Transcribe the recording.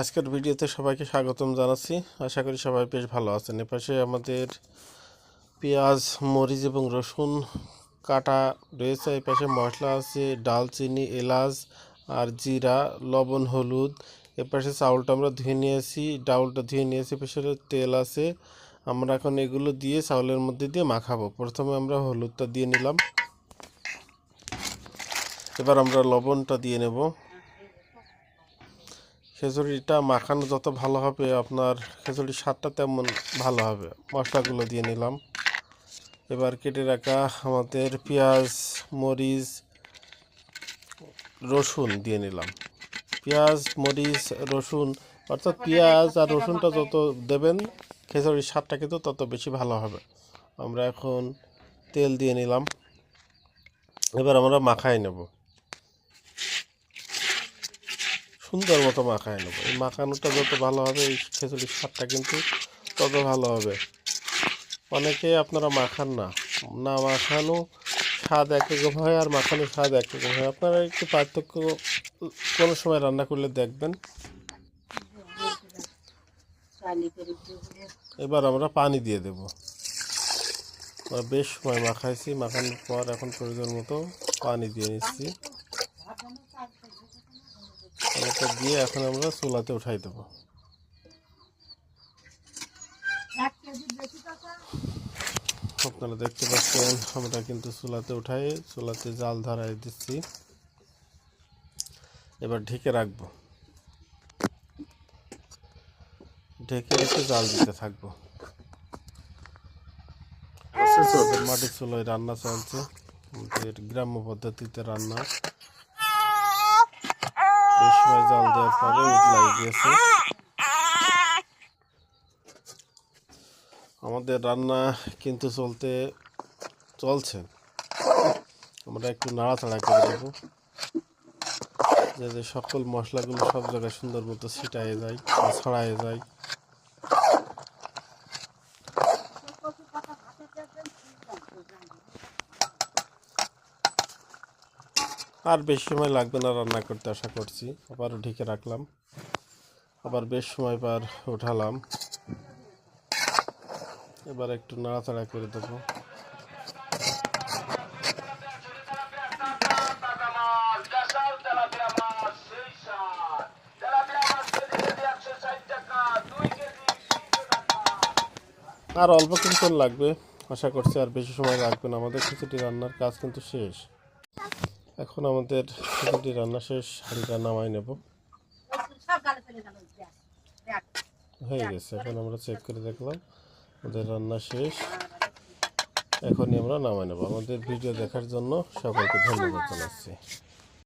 আজকের ভিডিওতে সবাইকে স্বাগতম জানাচ্ছি। আশা করি সবাই বেশ ভালো আছেন। এপাশে আমাদের পেঁয়াজ, মরিচ এবং রসুন কাটা রয়েছে। এপাশে মশলা আছে, ডালচিনি, এলাচ আর জিরা, লবণ, হলুদ। এপাশে চাউলটা আমরা ধুয়ে নিয়েছি। ডাউলটা ধুয়ে নিয়েছি এপাশে তেল আছে। আমরা এখন এগুলো দিয়ে চাউলের মধ্যে দিয়ে মাখাবো। প্রথমে আমরা হলুদটা দিয়ে নিলাম। এবার আমরা লবণটা দিয়ে নেব। খিচুড়িটা মাখানো যত ভালো হবে, আপনার খিচুড়ির স্বাদটা তেমন ভালো হবে। মশলাগুলো দিয়ে নিলাম। এবার কেটে রাখা আমাদের পেঁয়াজ, মরিচ, রসুন দিয়ে নিলাম। পেঁয়াজ, মরিচ, রসুন, অর্থাৎ পেঁয়াজ আর রসুনটা যত দেবেন, খেজুরির স্বাদটা কিন্তু তত বেশি ভালো হবে। আমরা এখন তেল দিয়ে নিলাম। এবার আমরা মাখাই নেব। সুন্দর মতো মাখায় নেব। এই মাখানোটা যত ভালো হবে, এই খিচুড়ির স্বাদটা কিন্তু তত ভালো হবে। অনেকে আপনারা মাখান না। না মাখানো স্বাদ একরকম হয় আর মাখানো স্বাদ একরকম হয়। আপনারা একটু পার্থক্য, কোনো সময় রান্না করলে দেখবেন। এবার আমরা পানি দিয়ে দেব। আমরা বেশ সময় মাখাইছি। মাখানোর পর এখন প্রয়োজন মতো পানি দিয়ে নিচ্ছি। পানিটা দিয়ে এখন আমরা চুলাতে উঠাই দেবো। আপনারা দেখতে পাচ্ছেন আমরা কিন্তু চুলাতে উঠাই চুলাতে জাল ধরাই দিচ্ছি। এবার ঢেকে রাখব। ঢেকে রেখে জাল দিতে থাকব। মাটির চুলোয় রান্না চলছে। গ্রাম্য পদ্ধতিতে রান্না। দেওয়ার পরে গিয়েছে আমাদের রান্না কিন্তু চলতে চলছে আমরা একটু নাড়াচাড়া করে দেবো যাতে সকল মশলাগুলো সব জায়গায় সুন্দর মতো ছিটায় যায় ছড়ায়ে যায় আর বেশি সময় লাগবে না রান্না করতে, আশা করছি। আবারও ঢেকে রাখলাম। আবার বেশ সময় পর উঠালাম। এবার একটু নাড়াচাড়া করে দেবো। আর অল্প কিছুক্ষণ লাগবে। আশা করছি আর বেশি সময় লাগবে না। আমাদের খিচুড়ি রান্নার কাজ কিন্তু শেষ। এখন আমাদের খিচুড়ি রান্না শেষ, হাঁড়িটা নামাই নেব। হয়ে গেছে, এখন আমরা চেক করে দেখলাম। আমাদের রান্না শেষ। এখনই আমরা নামাই নেব। আমাদের ভিডিও দেখার জন্য সকলকে ধন্যবাদ জানাচ্ছি।